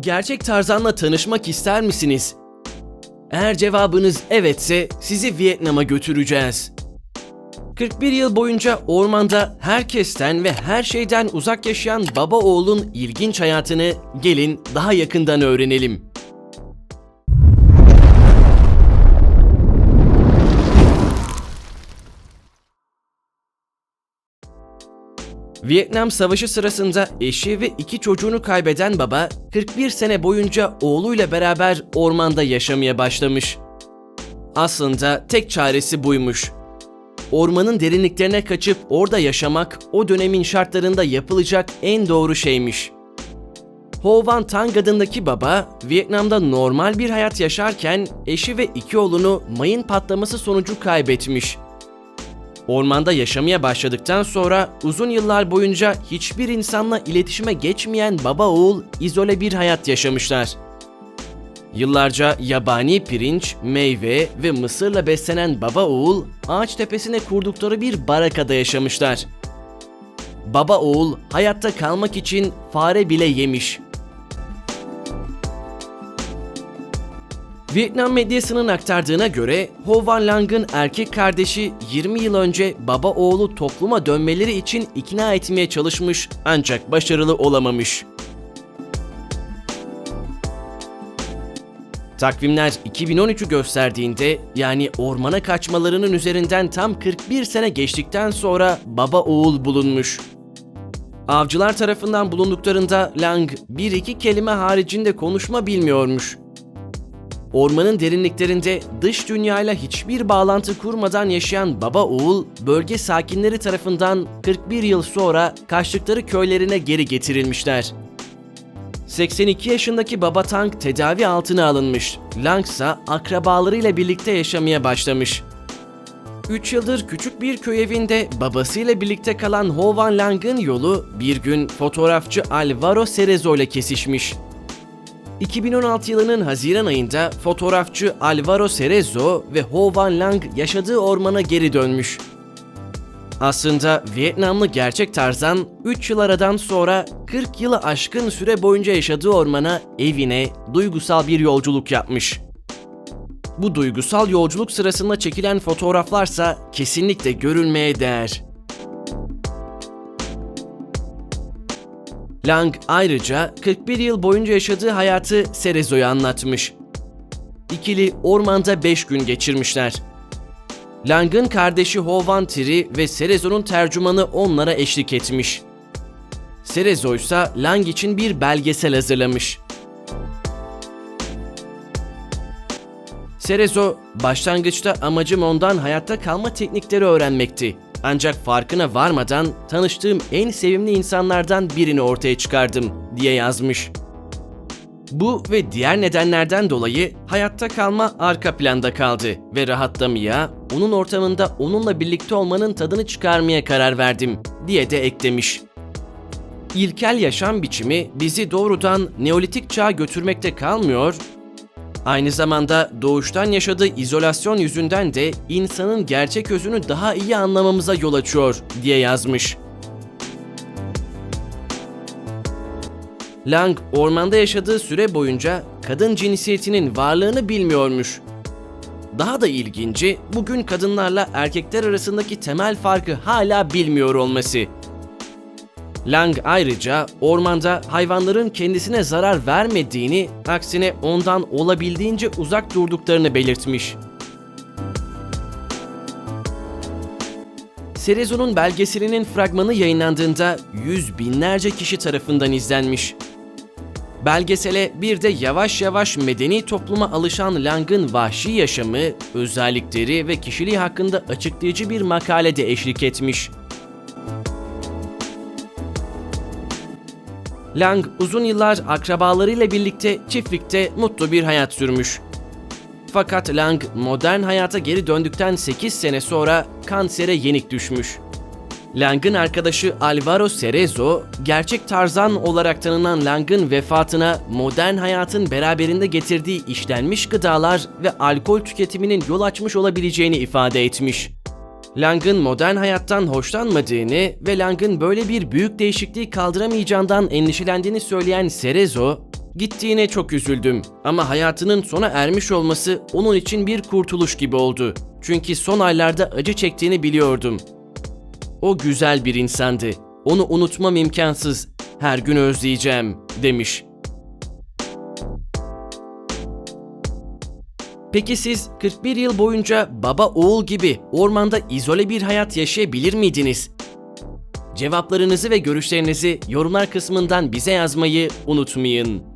Gerçek Tarzan'la tanışmak ister misiniz? Eğer cevabınız evetse sizi Vietnam'a götüreceğiz. 41 yıl boyunca ormanda herkesten ve her şeyden uzak yaşayan baba oğulun ilginç hayatını gelin daha yakından öğrenelim. Vietnam Savaşı sırasında eşi ve iki çocuğunu kaybeden baba 41 sene boyunca oğluyla beraber ormanda yaşamaya başlamış. Aslında tek çaresi buymuş. Ormanın derinliklerine kaçıp orada yaşamak o dönemin şartlarında yapılacak en doğru şeymiş. Ho Van Tang adındaki baba, Vietnam'da normal bir hayat yaşarken eşi ve iki oğlunu mayın patlaması sonucu kaybetmiş. Ormanda yaşamaya başladıktan sonra uzun yıllar boyunca hiçbir insanla iletişime geçmeyen baba oğul izole bir hayat yaşamışlar. Yıllarca yabani pirinç, meyve ve mısırla beslenen baba oğul ağaç tepesine kurdukları bir barakada yaşamışlar. Baba oğul hayatta kalmak için fare bile yemiş. Vietnam medyasının aktardığına göre Ho Van Lang'ın erkek kardeşi 20 yıl önce baba oğlu topluma dönmeleri için ikna etmeye çalışmış ancak başarılı olamamış. Takvimler 2013'ü gösterdiğinde yani ormana kaçmalarının üzerinden tam 41 sene geçtikten sonra baba oğul bulunmuş. Avcılar tarafından bulunduklarında Lang bir iki kelime haricinde konuşma bilmiyormuş. Ormanın derinliklerinde dış dünyayla hiçbir bağlantı kurmadan yaşayan baba oğul bölge sakinleri tarafından 41 yıl sonra kaçtıkları köylerine geri getirilmişler. 82 yaşındaki Baba Tang tedavi altına alınmış. Lang ise akrabalarıyla birlikte yaşamaya başlamış. 3 yıldır küçük bir köy evinde babasıyla birlikte kalan Ho Van Lang'ın yolu bir gün fotoğrafçı Alvaro Cerezo ile kesişmiş. 2016 yılının Haziran ayında fotoğrafçı Alvaro Cerezo ve Ho Van Lang yaşadığı ormana geri dönmüş. Aslında Vietnamlı gerçek Tarzan 3 yıl aradan sonra 40 yılı aşkın süre boyunca yaşadığı ormana, evine duygusal bir yolculuk yapmış. Bu duygusal yolculuk sırasında çekilen fotoğraflarsa kesinlikle görülmeye değer. Lang ayrıca 41 yıl boyunca yaşadığı hayatı Cerezo'ya anlatmış. İkili ormanda 5 gün geçirmişler. Lang'ın kardeşi Ho Van Tri ve Cerezo'nun tercümanı onlara eşlik etmiş. Cerezo ise Lang için bir belgesel hazırlamış. Cerezo, başlangıçta amacım ondan hayatta kalma teknikleri öğrenmekti. Ancak farkına varmadan tanıştığım en sevimli insanlardan birini ortaya çıkardım diye yazmış. Bu ve diğer nedenlerden dolayı hayatta kalma arka planda kaldı ve rahatlamaya, onun ortamında onunla birlikte olmanın tadını çıkarmaya karar verdim diye de eklemiş. İlkel yaşam biçimi bizi doğrudan Neolitik çağa götürmekte kalmıyor, aynı zamanda doğuştan yaşadığı izolasyon yüzünden de insanın gerçek özünü daha iyi anlamamıza yol açıyor diye yazmış. Lang ormanda yaşadığı süre boyunca kadın cinsiyetinin varlığını bilmiyormuş. Daha da ilginci bugün kadınlarla erkekler arasındaki temel farkı hala bilmiyor olması. Lang ayrıca ormanda hayvanların kendisine zarar vermediğini, aksine ondan olabildiğince uzak durduklarını belirtmiş. Cerezo'nun belgeselinin fragmanı yayınlandığında yüz binlerce kişi tarafından izlenmiş. Belgesele bir de yavaş yavaş medeni topluma alışan Lang'ın vahşi yaşamı, özellikleri ve kişiliği hakkında açıklayıcı bir makale de eşlik etmiş. Lang uzun yıllar akrabalarıyla birlikte çiftlikte mutlu bir hayat sürmüş. Fakat Lang modern hayata geri döndükten 8 sene sonra kansere yenik düşmüş. Lang'ın arkadaşı Alvaro Cerezo, gerçek Tarzan olarak tanınan Lang'ın vefatına modern hayatın beraberinde getirdiği işlenmiş gıdalar ve alkol tüketiminin yol açmış olabileceğini ifade etmiş. Lang'ın modern hayattan hoşlanmadığını ve Lang'ın böyle bir büyük değişikliği kaldıramayacağından endişelendiğini söyleyen Cerezo, Gittiğine çok üzüldüm ama hayatının sona ermiş olması onun için bir kurtuluş gibi oldu. Çünkü son aylarda acı çektiğini biliyordum. O güzel bir insandı. Onu unutmam imkansız. Her gün özleyeceğim, demiş. Peki siz 41 yıl boyunca baba oğul gibi ormanda izole bir hayat yaşayabilir miydiniz? Cevaplarınızı ve görüşlerinizi yorumlar kısmından bize yazmayı unutmayın.